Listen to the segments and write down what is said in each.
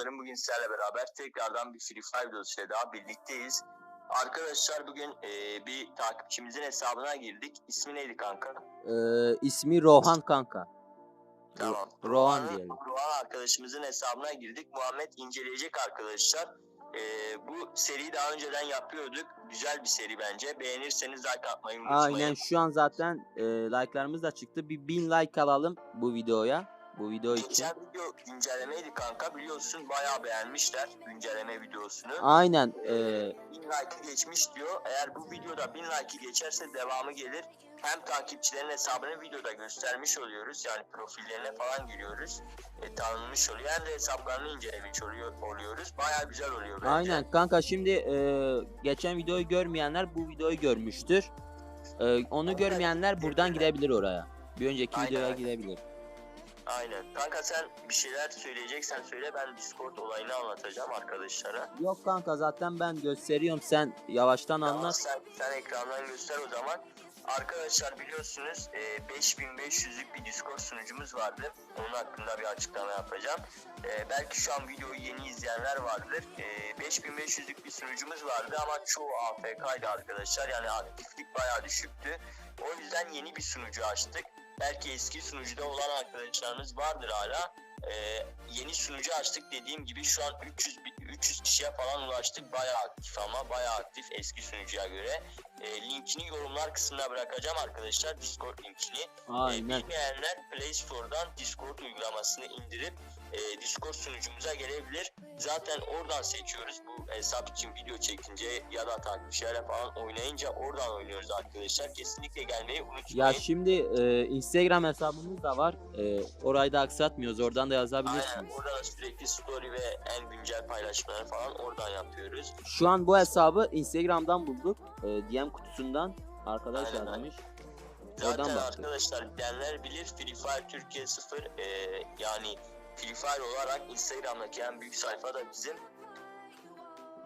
dostlarım bugün sizlerle beraber tekrardan bir Free Fire videosuyla daha birlikteyiz. Arkadaşlar bugün e, bir takipçimizin hesabına girdik. İsmi neydi kanka? Ee, ismi Rohan kanka. Tamam. Rohan Rohan'ın- diyelim. Rohan arkadaşımızın hesabına girdik. Muhammed inceleyecek arkadaşlar. E, bu seriyi daha önceden yapıyorduk. Güzel bir seri bence. Beğenirseniz like atmayı unutmayın. Aynen şu an zaten e, like'larımız da çıktı. Bir bin like alalım bu videoya. Bu video için. Geçen video güncellemeydi kanka biliyorsun bayağı beğenmişler güncelleme videosunu. Aynen. Ee, E, 1000 like'ı geçmiş diyor. Eğer bu videoda 1000 like'ı geçerse devamı gelir. Hem takipçilerin hesabını videoda göstermiş oluyoruz. Yani profillerine falan giriyoruz. E, tanınmış oluyor. Hem de hesaplarını incelemiş oluyor, oluyoruz. Baya güzel oluyor bence. aynen kanka şimdi e, geçen videoyu görmeyenler bu videoyu görmüştür. E, onu görmeyenler buradan gidebilir oraya. Bir önceki Aynen, videoya gidebilir. Aynen. Kanka sen bir şeyler söyleyeceksen söyle. Ben Discord olayını anlatacağım arkadaşlara. Yok kanka zaten ben gösteriyorum sen yavaştan Tamam, anlat. sen, sen ekrandan göster o zaman. Arkadaşlar biliyorsunuz e, 5500'lük bir Discord sunucumuz vardı. Onun hakkında bir açıklama yapacağım. E, belki şu an videoyu yeni izleyenler vardır. E, 5500'lük bir sunucumuz vardı ama çoğu AFK'ydı arkadaşlar. Yani aktiflik bayağı düşüktü. O yüzden yeni bir sunucu açtık. Belki eski sunucuda olan arkadaşlarınız vardır hala. E, yeni sunucu açtık dediğim gibi şu an 300 bi- 300 kişiye falan ulaştık. Bayağı aktif ama bayağı aktif eski sunucuya göre. E, linkini yorumlar kısmına bırakacağım arkadaşlar Discord linkini. E, Aynen. bilmeyenler Play Store'dan Discord uygulamasını indirip e, Discord sunucumuza gelebilir. Zaten oradan seçiyoruz bu hesap için video çekince ya da takipçilerle falan oynayınca oradan oynuyoruz arkadaşlar. Kesinlikle gelmeyi unutmayın. Ya şimdi e, Instagram hesabımız da var. E, orayı da aksatmıyoruz. Oradan da Aynen yazabilirsiniz. orada da sürekli story ve en güncel paylaşımları falan oradan yapıyoruz. Şu an bu hesabı Instagram'dan bulduk. E, DM kutusundan arkadaş Aynen, yazmış. Zaten arkadaşlar bilenler bilir Free Fire Türkiye 0 e, yani Free Fire olarak Instagram'daki en büyük sayfa da bizim.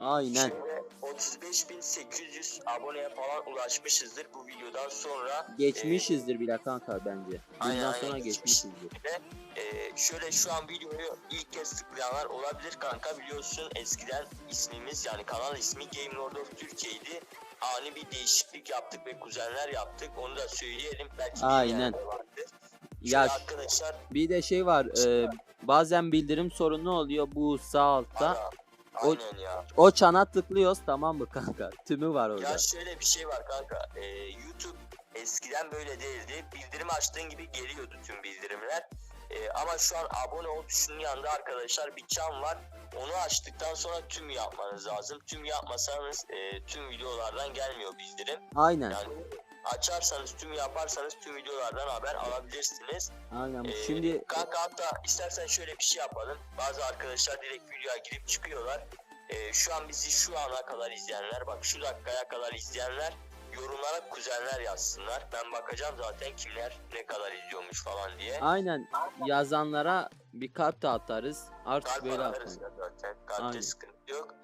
Aynen. Şöyle 35.800 aboneye falan ulaşmışızdır bu videodan sonra. Geçmişizdir bile kanka bence. Aynen, Bundan aynen, sonra geçmiş. geçmişizdir. E, şöyle şu an videoyu ilk kez tıklayanlar olabilir kanka biliyorsun eskiden ismimiz yani kanal ismi Game Lord of Türkiye'ydi. Ani bir değişiklik yaptık ve kuzenler yaptık onu da söyleyelim. Belki Aynen. vardır. Ya arkadaşlar bir de şey var. e, bazen bildirim sorunu oluyor bu sağ altta. Ana, O- Aynen ya. O çana tıklıyoruz tamam mı kanka? Tümü var orada. Ya şöyle bir şey var kanka. Ee, YouTube eskiden böyle değildi. Bildirim açtığın gibi geliyordu tüm bildirimler. Ee, ama şu an abone ol tuşunun yanında arkadaşlar bir çan var. Onu açtıktan sonra tüm yapmanız lazım. Tüm yapmasanız e, tüm videolardan gelmiyor bildirim. Aynen. Yani açarsanız tüm yaparsanız tüm videolardan haber alabilirsiniz. Aynen. Ee, Şimdi kanka hatta istersen şöyle bir şey yapalım. Bazı arkadaşlar direkt videoya girip çıkıyorlar. Ee, şu an bizi şu ana kadar izleyenler bak şu dakikaya kadar izleyenler yorumlara kuzenler yazsınlar. Ben bakacağım zaten kimler ne kadar izliyormuş falan diye. aynen yazanlara bir kalp de atarız. Artık Kalp böyle atarız ya zaten. Kalpte Aynen. sıkıntı yok.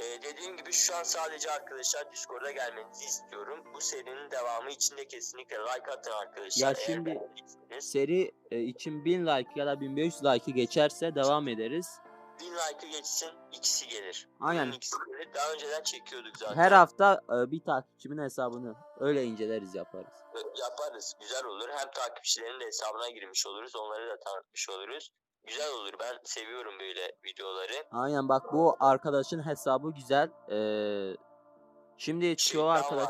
Ee, dediğim gibi şu an sadece arkadaşlar Discord'a gelmenizi istiyorum. Bu serinin devamı için de kesinlikle like atın arkadaşlar. Ya Eğer şimdi- beğendiyseniz. Seri e, için 1000 like ya da 1500 like'ı geçerse devam ederiz. 1000 like'ı geçsin ikisi gelir. Aynen. Bunun ikisi gelir. Daha önceden çekiyorduk zaten. Her hafta e, bir takipçimin hesabını öyle inceleriz yaparız. yaparız. Güzel olur. Hem takipçilerin de hesabına girmiş oluruz. Onları da tanıtmış oluruz. Güzel olur. Ben seviyorum böyle videoları. Aynen bak bu arkadaşın hesabı güzel. Ee, şimdi çoğu Şeytan arkadaş.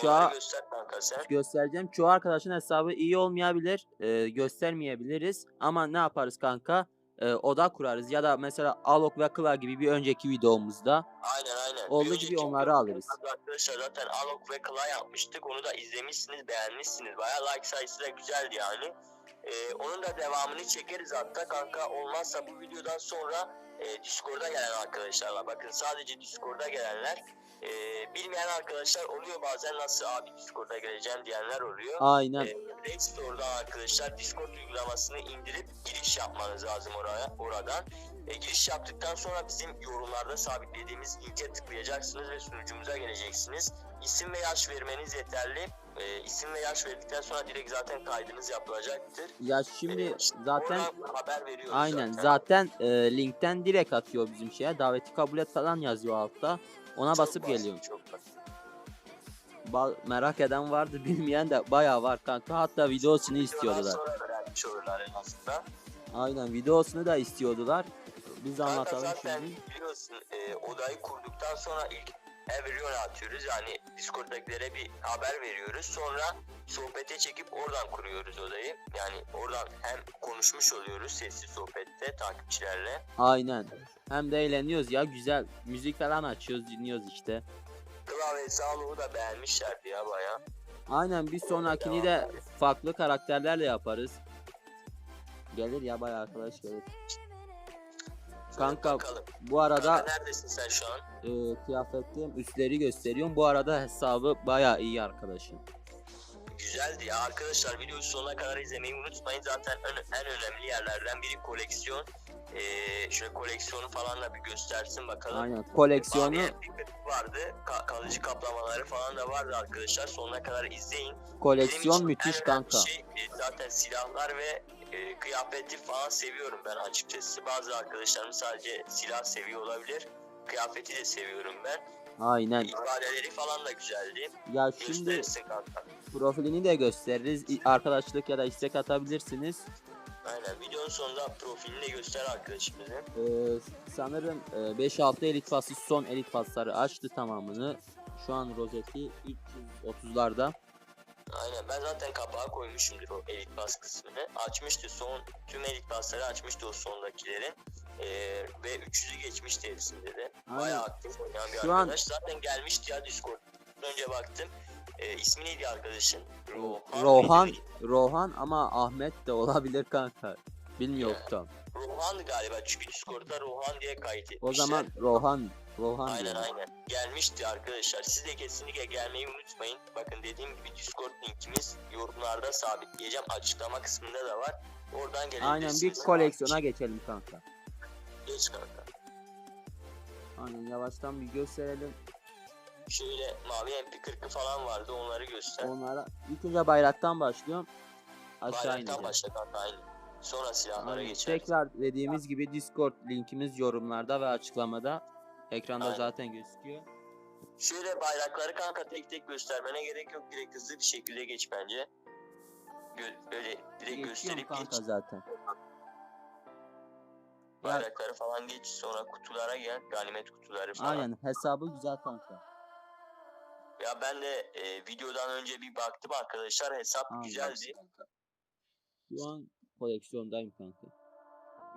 Çoğu- göster göstereceğim. Çoğu arkadaşın hesabı iyi olmayabilir. e, göstermeyebiliriz. Ama ne yaparız kanka? E, oda kurarız ya da mesela Alok ve Kla gibi bir önceki videomuzda Aynen aynen. olduğu Bir gibi onları alırız. Arkadaşlar zaten Alok ve Kla yapmıştık. Onu da izlemişsiniz, beğenmişsiniz. Bayağı like sayısı da güzeldi yani. Ee, onun da devamını çekeriz hatta kanka. Olmazsa bu videodan sonra e, Discord'a gelen arkadaşlarla bakın sadece Discord'a gelenler e, bilmeyen arkadaşlar oluyor bazen nasıl abi Discord'a geleceğim diyenler oluyor. Aynen. Ee, Play Store'dan arkadaşlar Discord uygulamasını indirip giriş yapmanız lazım oraya oradan. E, giriş yaptıktan sonra bizim yorumlarda sabitlediğimiz linke tıklayacaksınız ve sunucumuza geleceksiniz. İsim ve yaş vermeniz yeterli. e, isim ve yaş verdikten sonra direkt zaten kaydınız yapılacaktır. Ya şimdi Ee, zaten haber veriyoruz aynen zaten. zaten e, linkten direkt atıyor bizim şeye. Daveti kabul et falan yazıyor altta. Ona Çok basıp basit, geliyor. Çok basit. Ba- merak eden vardı bilmeyen de bayağı var kanka. Hatta videosunu Videodan istiyordular. sonra en. Aynen videosunu da istiyordular. Biz Kanka anlatalım zaten şimdi. biliyorsun e, odayı kurduktan sonra ilk Everyone atıyoruz. Yani Discord'dakilere bir haber veriyoruz. Sonra sohbete çekip oradan kuruyoruz odayı. Yani oradan hem konuşmuş oluyoruz sesli sohbette takipçilerle. Aynen. Hem de eğleniyoruz ya güzel. Müzik falan açıyoruz dinliyoruz işte. Klavye sağlığı da beğenmişlerdi ya baya. Aynen bir sonrakini de farklı karakterlerle yaparız. Gelir ya bayağı arkadaş gelir. Kanka Bakalım. bu arada Kanka neredesin sen şu an? e, kıyafetliğim üstleri gösteriyorum. Bu arada hesabı bayağı iyi arkadaşım. Güzeldi ya arkadaşlar videoyu sonuna kadar izlemeyi unutmayın zaten en, en önemli yerlerden biri koleksiyon ee, şöyle koleksiyonu falan da bir göstersin bakalım. Aynen koleksiyonu Mavi MP40 vardı. Ka- kalıcı kaplamaları falan da vardı arkadaşlar. Sonuna kadar izleyin. Koleksiyon müthiş kanka. şey, e, zaten silahlar ve e, kıyafeti falan seviyorum ben. Açıkçası bazı arkadaşlarım sadece silah seviyor olabilir. Kıyafeti de seviyorum ben. Aynen. ifadeleri falan da güzeldi. Ya şimdi kanka. profilini de gösteririz. Arkadaşlık ya da istek atabilirsiniz. Aynen videonun sonunda profilini de göster arkadaşımızın. Ee, sanırım e, 5-6 elit pası son elit pasları açtı tamamını. Şu an rozeti 330'larda. Aynen ben zaten kapağa koymuşumdur o elit bas kısmını. Açmıştı son tüm elit basları açmıştı o sondakilerin. Ee, ve 300'ü geçmişti hepsinde de. Aynen. Bayağı aktif oynayan bir Şu an- arkadaş. Zaten gelmişti ya Discord. Önce baktım. Ee, ismi neydi arkadaşın? Rohan. Rohan, mıydı? Rohan ama Ahmet de olabilir kanka. Bilmiyorum tam. Rohan galiba çünkü Discord'da Rohan diye kayıt etmişler. O zaman Rohan, Rohan Aynen diyelim. aynen. Gelmişti arkadaşlar. Siz de kesinlikle gelmeyi unutmayın. Bakın dediğim gibi Discord linkimiz yorumlarda sabitleyeceğim. Açıklama kısmında da var. Oradan Aynen gelebilirsiniz. bir koleksiyona geçelim kanka. Geç kanka. Aynen yavaştan bir gösterelim. Şöyle mavi MP40'ı falan vardı onları göster. Onlara ilk önce bayraktan başlıyorum. Aşağı Bayraktan ineceğim. başla kanka aynen. Sonra silahlara Aynen. Tekrar dediğimiz gibi Discord linkimiz yorumlarda ve açıklamada. Ekranda Aynen. zaten gözüküyor. Şöyle bayrakları kanka tek tek göstermene gerek yok. Direkt hızlı bir şekilde geç bence. Gö- böyle direkt Geçiyorum gösterip kanka geç. zaten. Bayrakları falan geç. Sonra kutulara gel. Ganimet kutuları falan. Aynen hesabı güzel kanka. Ya ben de e, videodan önce bir baktım arkadaşlar hesap Aynen. güzeldi. Şu an koleksiyondayım kanka.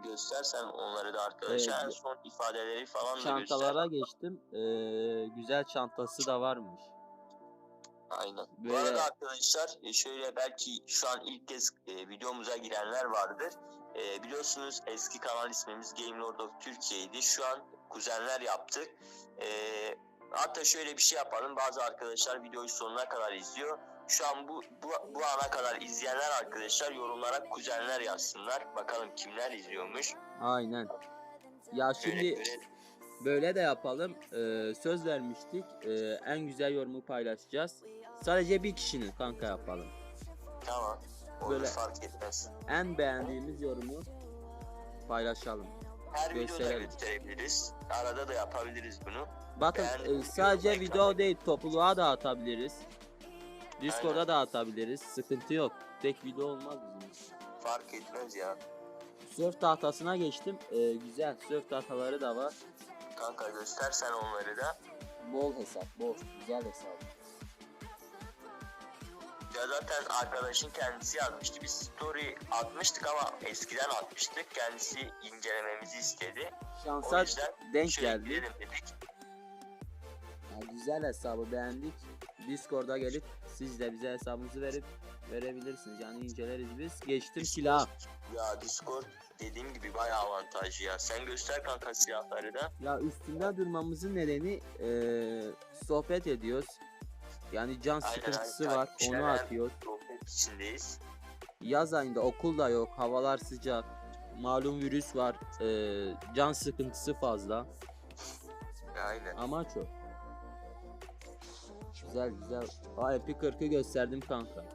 Göstersen onları da arkadaşlar Evet. en son ifadeleri falan da Çantalara göster. geçtim. Ee, güzel çantası da varmış. Aynen. Bu Böyle- arada arkadaşlar e, şöyle belki şu an ilk kez e, videomuza girenler vardır. E, biliyorsunuz eski kanal ismimiz Game Lord of Türkiye'ydi. Şu an kuzenler yaptık. E, hatta şöyle bir şey yapalım. Bazı arkadaşlar videoyu sonuna kadar izliyor. Şu an bu, bu, bu ana kadar izleyenler arkadaşlar yorumlara kuzenler yazsınlar. Bakalım kimler izliyormuş. Aynen. Ya şimdi görelim. böyle de yapalım. Ee, söz vermiştik. Ee, en güzel yorumu paylaşacağız. Sadece bir kişinin kanka yapalım. Tamam. Olur Böyle- fark etmez. En beğendiğimiz yorumu paylaşalım. Her videoda gösterebiliriz. Arada da yapabiliriz bunu. Bakın e, sadece video değil topluluğa da atabiliriz. Discord'a da atabiliriz. Sıkıntı yok. Tek video olmaz bizim için. Fark etmez ya. Surf tahtasına geçtim. Ee, güzel surf tahtaları da var. Kanka göstersen onları da. Bol hesap, bol. Güzel hesap. Ya zaten arkadaşın kendisi yazmıştı. Biz story atmıştık ama eskiden atmıştık. Kendisi incelememizi istedi. Şansa denk geldi. dedik. Güzel hesabı beğendik. Discord'a gelip siz de bize hesabınızı verip verebilirsiniz. Yani inceleriz biz. Geçtim silah. Ya Discord dediğim gibi bayağı avantajlı ya. Sen göster kanka silahları da. Ya üstünde durmamızın nedeni eee, sohbet ediyoruz. Yani can Aynen, sıkıntısı aynen. var. Onu atıyoruz. Sohbet içindeyiz. Yaz ayında okul da yok. Havalar sıcak. Malum virüs var. eee, can sıkıntısı fazla. Aynen. Amaç o. Güzel güzel. Aa MP40'ı gösterdim kanka.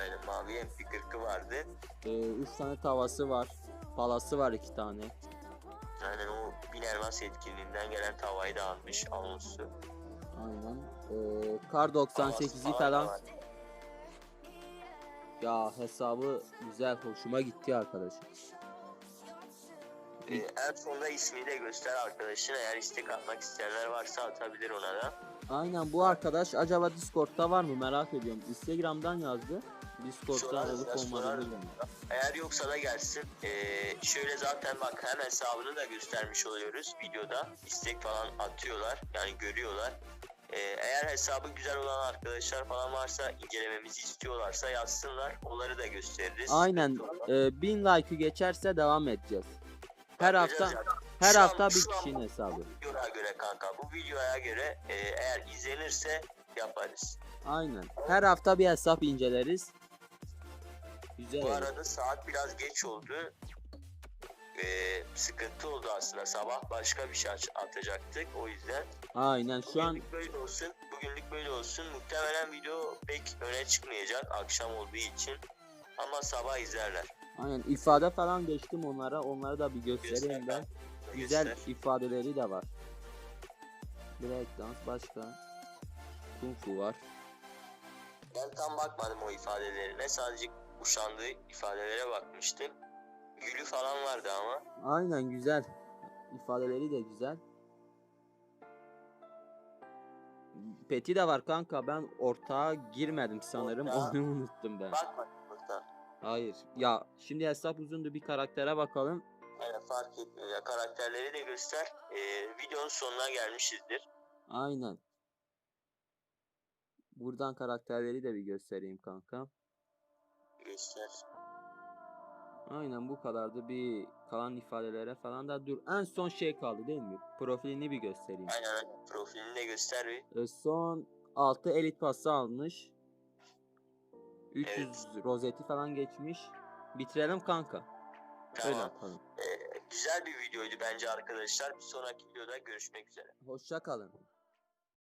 Aynen mavi MP40'ı vardı. 3 tane tavası var. Palası var 2 tane. Aynen o bin elmas etkinliğinden gelen tavayı da almış Alonso. Aynen. Ee, Kar 98'i falan. Ya hesabı güzel hoşuma gitti arkadaşım. Ee, en sonunda ismini de göster arkadaşın. Eğer istek atmak isteyenler varsa atabilir ona da. Aynen bu arkadaş acaba Discord'da var mı merak ediyorum. Instagram'dan yazdı. Discord'da Sorarız olup ya, olmadığını sorarız. bilmiyorum. Eğer yoksa da gelsin. Ee, şöyle zaten bak hem hesabını da göstermiş oluyoruz videoda. İstek falan atıyorlar. Yani görüyorlar. Ee, eğer hesabı güzel olan arkadaşlar falan varsa incelememizi istiyorlarsa yazsınlar. Onları da gösteririz. Aynen. Ee, 1000 like'ı geçerse devam edeceğiz. Her hafta Bakacağız yani. Her Şu an- hafta bir an kişinin bu hesabı. videoya göre kanka. Bu videoya göre e, eğer izlenirse yaparız. Aynen. Her hafta bir hesap inceleriz. Güzel. Bu olur. arada saat biraz geç oldu. Ee, sıkıntı oldu aslında. Sabah başka bir şey atacaktık. O yüzden Aynen şu an bugünlük böyle olsun. Bugünlük böyle olsun. Muhtemelen video pek öne çıkmayacak akşam olduğu için. Ama sabah izlerler. aynen ifade falan geçtim onlara. Onları da bir göstereyim ben. Güzel Göster. ifadeleri de var. Breakdance başka. Kung Fu var. Ben tam bakmadım o ifadelerine. Sadece kuşandığı ifadelere bakmıştım. Gülü falan vardı ama. Aynen güzel. İfadeleri de güzel. Peti de var kanka. Ben ortağa girmedim sanırım. Ortağa- Onu unuttum ben. Burada. Hayır. Ya şimdi hesap uzundu. Bir karaktere bakalım. Yani fark etmiyor ya. Karakterleri de göster. Ee, videonun sonuna gelmişizdir. Aynen. Buradan karakterleri de bir göstereyim kanka. Göster. Aynen bu kadardı. Bir kalan ifadelere falan da dur. En son şey kaldı değil mi? Profilini bir göstereyim. Aynen aynen. Profilini de göster bir. E, son 6 elit pası almış. 300 Evet. rozeti falan geçmiş. Bitirelim kanka. Öyle Tamam. yapalım. Ee, güzel bir videoydu bence arkadaşlar. Bir sonraki videoda görüşmek üzere. Hoşça kalın.